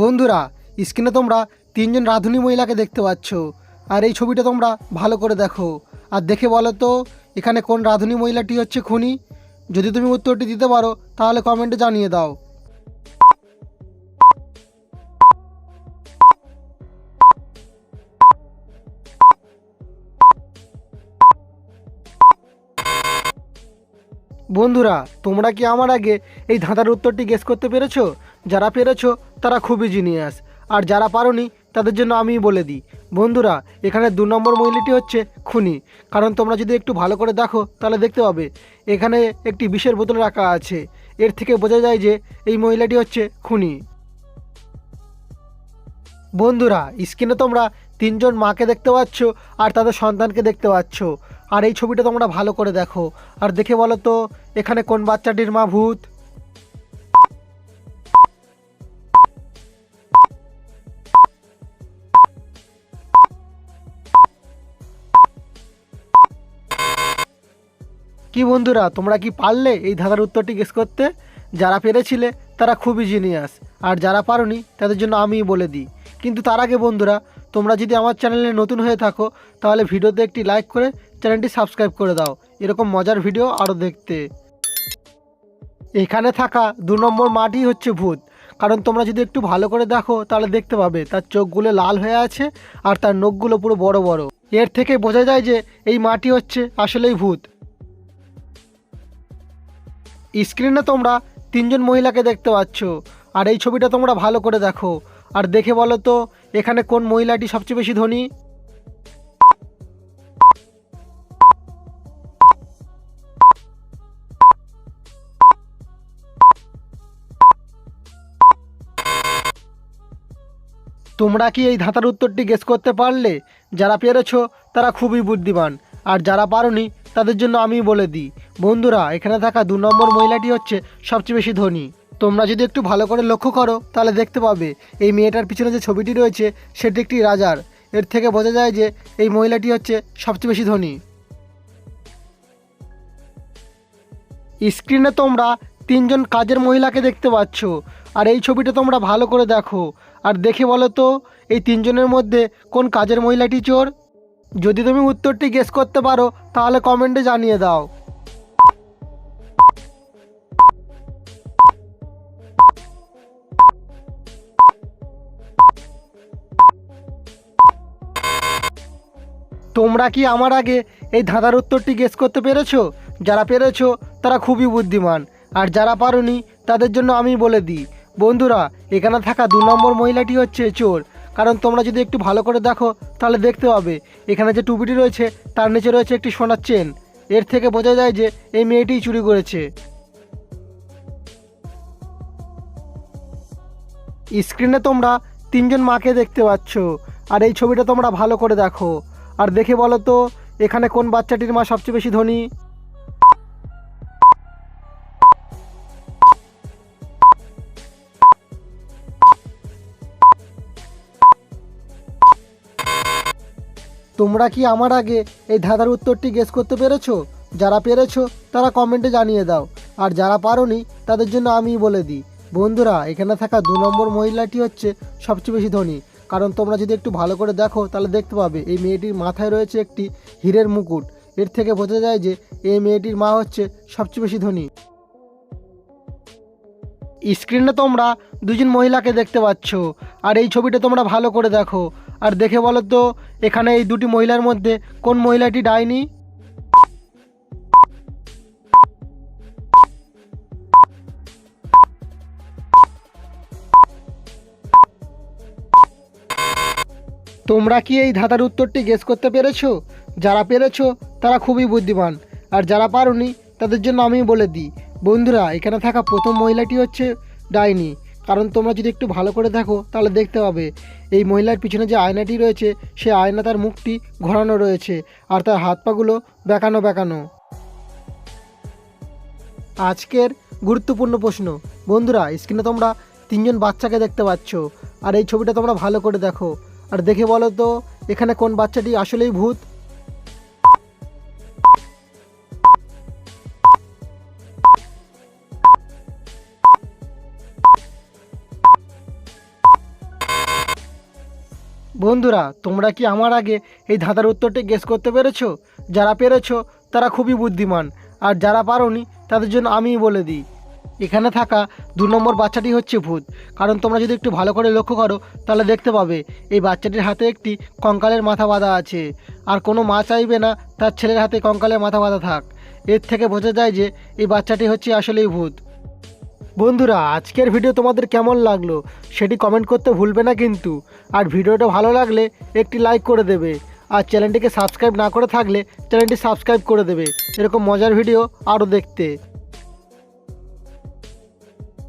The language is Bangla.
বন্ধুরা, স্ক্রিনে তোমরা তিনজন রাঁধুনি মহিলাকে দেখতে পাচ্ছ, আর এই ছবিটা তোমরা ভালো করে দেখো। আর দেখে বলো তো, এখানে কোন রাঁধুনি মহিলাটি হচ্ছে খুনি? যদি তুমি উত্তরটি দিতে পারো, তাহলে কমেন্টে জানিয়ে দাও। বন্ধুরা, তোমরা কি আমার আগে এই ধাঁধার উত্তরটি গেস করতে পেরেছ? যারা পেরেছ, তারা খুবই জিনিয়াস আর যারা পারোনি, তাদের জন্য আমিই বলে দিই। বন্ধুরা, এখানে দু নম্বর মহিলাটি হচ্ছে খুনি। কারণ তোমরা যদি একটু ভালো করে দেখো, তাহলে দেখতে পাবে, এখানে একটি বিষের বোতল রাখা আছে। এর থেকে বোঝা যায় যে, এই মহিলাটি হচ্ছে খুনি। বন্ধুরা স্ক্রিনে তোমরা তিনজন মাকে দেখতে পাচ্ছ, আর তাদের সন্তানকে দেখতে পাচ্ছ। আর এই ছবিটা তোমরা ভালো করে দেখো। আর দেখে বলো তো, এখানে কোন বাচ্চাটির মা ভূত? কি বন্ধুরা, তোমরা কি পারলে এই ধাঁধার উত্তরটি গেস করতে? যারা পেরেছিলে, তারা খুবই জিনিয়াস আর যারা পারোনি, তাদের জন্য আমিই বলে দিই। কিন্তু তার আগে বন্ধুরা, তোমরা যদি আমার চ্যানেলে নতুন হয়ে থাকো, তাহলে ভিডিওতে একটি লাইক করে চ্যানেলটি সাবস্ক্রাইব করে দাও। এরকম মজার ভিডিও আরও দেখতে। এখানে থাকা দু নম্বর মাটি হচ্ছে ভূত। কারণ তোমরা যদি একটু ভালো করে দেখো, তাহলে দেখতে পাবে, তার চোখগুলো লাল হয়ে আছে আর তার নখগুলো পুরো বড় বড়। এর থেকে বোঝা যায় যে এই মাটি হচ্ছে আসলেই ভূত। স্ক্রিনে তোমরা তিনজন মহিলাকে দেখতে পাচ্ছ, আর এই ছবিটা তোমরা ভালো করে দেখো। আর দেখে বলো তো, এখানে কোন মহিলাটি সবচেয়ে বেশি ধনী? তোমরা কি এই ধাঁধার উত্তরটি গেস করতে পারলে? যারা পেরেছ, তারা খুবই বুদ্ধিমান। আর যারা পারোনি, তাদের জন্য আমি বলে দিই। বন্ধুরা, এখানে থাকা দু নম্বর মহিলাটি হচ্ছে সবচেয়ে বেশি ধনী। তোমরা যদি একটু ভালো করে লক্ষ্য করো, তাহলে দেখতে পাবে, এই মেয়েটার পিছনে যে ছবিটি রয়েছে, সেটি একটি রাজার। এর থেকে বোঝা যায় যে, এই মহিলাটি হচ্ছে সবচেয়ে বেশি ধনী। স্ক্রিনে তোমরা তিনজন কাজের মহিলাকে দেখতে পাচ্ছ। আর এই ছবিটা তোমরা ভালো করে দেখো। আর দেখে বলো তো, এই তিনজনের মধ্যে কোন কাজের মহিলাটি চোর? যদি তুমি উত্তরটি গেস করতে পারো, তাহলে কমেন্টে জানিয়ে দাও। তোমরা কি আমার আগে এই ধাঁধার উত্তরটি গেস করতে পেরেছ? যারা পেরেছ, তারা খুবই বুদ্ধিমান। আর যারা পারোনি, তাদের জন্য আমি বলে দিই। বন্ধুরা, এখানে থাকা দু নম্বর মহিলাটি হচ্ছে চোর। কারণ তোমরা যদি একটু ভালো করে দেখো, তাহলে দেখতে পাবে। এখানে যে টুপিটি রয়েছে, তার নিচে রয়েছে একটি সোনার চেন। এর থেকে বোঝা যায় যে এই মেয়েটিই চুরি করেছে। স্ক্রিনে তোমরা তিনজন মাকে দেখতে পাচ্ছ, আর এই ছবিটা তোমরা ভালো করে দেখো। আর দেখে বলো তো, এখানে কোন বাচ্চাটির মা সবচেয়ে বেশি ধনী? তোমরা কি আমার আগে এই ধাঁধার উত্তরটি গেস করতে পেরেছ? যারা পেরেছ, তারা কমেন্টে জানিয়ে দাও। আর যারা পারোনি, তাদের জন্য আমিই বলে দিই। বন্ধুরা, এখানে থাকা দু নম্বর মহিলাটি হচ্ছে সবচেয়ে বেশি ধনী। কারণ তোমরা যদি একটু ভালো করে দেখো, তাহলে দেখতে পাবে এই মেয়েটির মাথায় রয়েছে একটি হীরের মুকুট। এর থেকে বোঝা যায় যে এই মেয়েটির মা হচ্ছে সবচেয়ে বেশি ধনী। স্ক্রিনে তোমরা দুজন মহিলাকে দেখতে পাচ্ছ। আর এই ছবিটা তোমরা ভালো করে দেখো। আর দেখে বলো তো, এখানে এই দুটি মহিলার মধ্যে কোন মহিলাটি ডাইনি? তোমরা কি এই ধাঁধার উত্তরটি গেস করতে পেরেছ? যারা পেরেছ, তারা খুবই বুদ্ধিমান। আর যারা পারোনি, তাদের জন্য আমি বলে দিই। বন্ধুরা, এখানে থাকা প্রথম মহিলাটি হচ্ছে ডাইনি। কারণ তোমরা যদি একটু ভালো করে দেখো, তাহলে দেখতে পাবে। এই মহিলার পিছনে যে আয়নাটি রয়েছে, সে আয়না তার মুখটি ঘোরানো রয়েছে আর তার হাত পাগুলো বেঁকানো বেঁকানো। আজকের গুরুত্বপূর্ণ প্রশ্ন, বন্ধুরা স্ক্রিনে তোমরা তিনজন বাচ্চাকে দেখতে পাচ্ছ আর এই ছবিটা তোমরা ভালো করে দেখো। আর দেখে বলো তো, এখানে কোন বাচ্চাটি আসলেই ভূত? বন্ধুরা, তোমরা কি আমার আগে এই ধাঁধার উত্তরটি গেস করতে পেরেছ? যারা পেরেছ, তারা খুবই বুদ্ধিমান। আর যারা পারোনি, তাদের জন্য আমিই বলে দিই। এখানে থাকা দু নম্বর বাচ্চাটি হচ্ছে ভূত। কারণ তোমরা যদি একটু ভালো করে লক্ষ্য করো, তাহলে দেখতে পাবে, এই বাচ্চাটির হাতে একটি কঙ্কালের মাথা বাঁধা আছে। আর কোনো মা চাইবে না, তার ছেলের হাতে কঙ্কালের মাথা বাঁধা থাক। এর থেকে বোঝা যায় যে, এই বাচ্চাটি হচ্ছে আসলেই ভূত। বন্ধুরা, আজকের ভিডিও তোমাদের কেমন লাগল সেটি কমেন্ট করতে ভুলবে না কিন্তু। আর ভিডিওটা ভালো লাগলে একটি লাইক করে দেবে। আর চ্যানেলটিকে সাবস্ক্রাইব না করে থাকলে চ্যানেলটি সাবস্ক্রাইব করে দেবে। এরকম মজার ভিডিও আরও দেখতে।